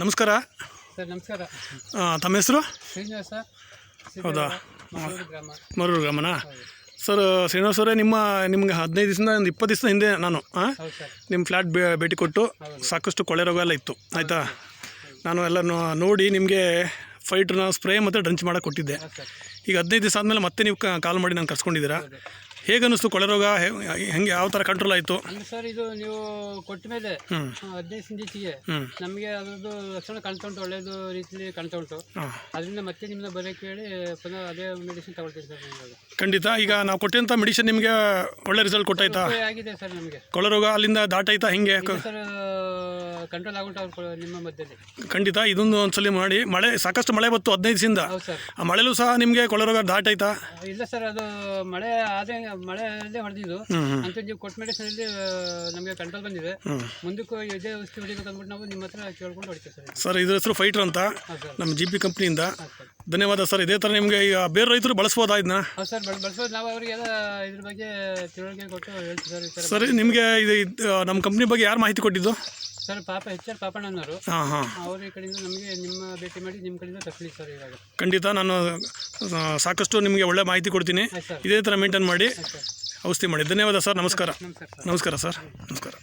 ನಮಸ್ಕಾರ. ಸರ್ ನಮಸ್ಕಾರ. ತಮ್ಮ ಹೆಸರು? ಶ್ರೀನಿವಾಸ. ಹೌದಾ? ಮರೂರು ಗ್ರಾಮನಾ? ಸರ್ ಶ್ರೀನಿವಾಸ್ ಅವರೇ ನಿಮ್ಮ ನಿಮ್ಗೆ ಹದಿನೈದು ದಿವಸದಿಂದ ಒಂದು ಇಪ್ಪತ್ತು ದಿವಸದ ಹಿಂದೆ ನಾನು ನಿಮ್ಮ ಫ್ಲ್ಯಾಟ್ ಭೇಟಿ ಕೊಟ್ಟು ಸಾಕಷ್ಟು ಕೊಳೆ ರೋಗ ಎಲ್ಲ ಇತ್ತು ಆಯಿತಾ? ನಾನು ಎಲ್ಲ ನೋಡಿ ನಿಮಗೆ ಫೈಟ್ರನ್ನ ಸ್ಪ್ರೇ ಮತ್ತು ಡ್ರಂಚ್ ಮಾಡೋಕೆ ಕೊಟ್ಟಿದ್ದೆ. ಈಗ ಹದಿನೈದು ದಿವಸ ಆದಮೇಲೆ ಮತ್ತೆ ನೀವು ಕಾಲ್ ಮಾಡಿ ನಾನು ಕರ್ಸ್ಕೊಂಡಿದ್ದೀರಾ? ಹೌದು ಹೇಗೆ ಅನ್ನಿಸ್ತು ಕೊಳೆ ರೋಗ? ಹೆಂಗೆ ಯಾವ ಥರ ಕಂಟ್ರೋಲ್ ಆಯಿತು? ಅಂದ್ರೆ ಸರ್ ಇದು ನೀವು ಕೊಟ್ಟ ಮೇಲೆ ಹದಿನೈದು ದಿವಸಿಗೆ ನಮಗೆ ಅದರದ್ದು ಲಕ್ಷಣ ಕಾಣ್ತಾ ಉಂಟು ಒಳ್ಳೆಯದು ರೀತಿಯಲ್ಲಿ ಕಾಣ್ತಾ ಉಂಟು. ಹಾಂ. ಅದರಿಂದ ಮತ್ತೆ ನಿಮ್ಮನ್ನ ಬರೋಕ್ಕೆ ಹೇಳಿ ಪುನಃ ಅದೇ ಮೆಡಿಸಿನ್ ತಗೊಳ್ತೀವಿ ಸರ್ ಖಂಡಿತ. ಈಗ ನಾವು ಕೊಟ್ಟಂಥ ಮೆಡಿಸಿನ್ ನಿಮಗೆ ಒಳ್ಳೆ ರಿಸಲ್ಟ್ ಕೊಟ್ಟಾಯ್ತಾ? ಆಗಿದೆ ಸರ್ ನಮಗೆ. ಕೊಳೆ ರೋಗ ಅಲ್ಲಿಂದ ದಾಟಾಯ್ತಾ? ಹಿಂಗೆ? ಸರ್ ಕಂಟ್ರೋಲ್ ಆಗುಂಟು ಅವ್ರು ನಿಮ್ಮ ಮಧ್ಯದಲ್ಲಿ. ಖಂಡಿತ ಇದೊಂದು ಒಂದ್ಸಲಿ ಮಾಡಿ. ಮಳೆ ಸಾಕಷ್ಟು ಮಳೆ ಬತ್ತು ಹದಿನೈದು ಹೌದು ಸರ್. ಆ ಮಳೆಲೂ ಸಹ ನಿಮಗೆ ಕೊಳೆ ರೋಗ ದಾಟಾಯ್ತಾ? ಇಲ್ಲ ಸರ್ ಅದು ಮಳೆ ಆದ್ರೆ ಮಳೆಯಲ್ಲೇ ಹೊಡೆದಿದ್ದು. ಅಂತ ನೀವು ಕೊಟ್ಟ ಮೆಡಿಸಿನಲ್ಲಿ ನಮಗೆ ಕಂಟ್ರೋಲ್ ಬಂದಿದೆ. ಮುಂದಕ್ಕೂ ಇದೇ ಔಷಧಿ ಹೊಡಿಬೇಕು ಅಂದ್ಬಿಟ್ಟು ನಾವು ನಿಮ್ಮ ಹತ್ರ ಕೇಳ್ಕೊಂಡು ಹೊಡಿತೀವಿ ಸರ್. ಸರ್ ಇದ್ರ ಹೆಸರು ಫೈಟರ್ ಅಂತ. ನಮ್ಮ ಜಿ ಪಿ ಕಂಪ್ನಿಯಿಂದ ಧನ್ಯವಾದ ಸರ್. ಇದೇ ಥರ ನಿಮಗೆ ಈಗ ಬೇರೆ ರೈತರು ಬಳಸ್ಬೋದಾ ಇದನ್ನ ಹೌದು ಸರ್ ಬಳ ಬಳಸೋದು ನಾವು ಅವರಿಗೆಲ್ಲ ಇದ್ರ ಬಗ್ಗೆ ತಿಳುವಳಿಕೆ ಕೊಟ್ಟು ಹೇಳ್ತೀವಿ ಸರ್ ಈ ಥರ ಸರ್ ನಿಮಗೆ ಇದು ಇದು, ನಮ್ಮ ಕಂಪ್ನಿ ಬಗ್ಗೆ ಯಾರು ಮಾಹಿತಿ ಕೊಟ್ಟಿದ್ದು? ಸರ್ ಪಾಪ ಎಚ್ ಆರ್ ಪಾಪಣ್ಣನವರು. ಹಾಂ ಹಾಂ. ಅವ್ರ ಈ ಕಡೆಯಿಂದ ನಮಗೆ ನಿಮ್ಮ ಭೇಟಿ ಮಾಡಿ ನಿಮ್ಮ ಕಡೆಯಿಂದ ತಪ್ಪಲಿ ಸರ್ ಇವಾಗ. ಖಂಡಿತ ನಾನು ಆ, ಸಾಕಷ್ಟು ನಿಮಗೆ ಒಳ್ಳೆ ಮಾಹಿತಿ ಕೊಡ್ತೀನಿ. ಆಯ್ತು ಸರ್. ಇದೇ ಥರ ಮೇಂಟೈನ್ ಮಾಡಿ ಔಷಧಿ ಮಾಡಿ. ಧನ್ಯವಾದ ಸರ್ ನಮಸ್ಕಾರ. ನಮಸ್ಕಾರ ಸರ್. ನಮಸ್ಕಾರ ಸರ್ ನಮಸ್ಕಾರ.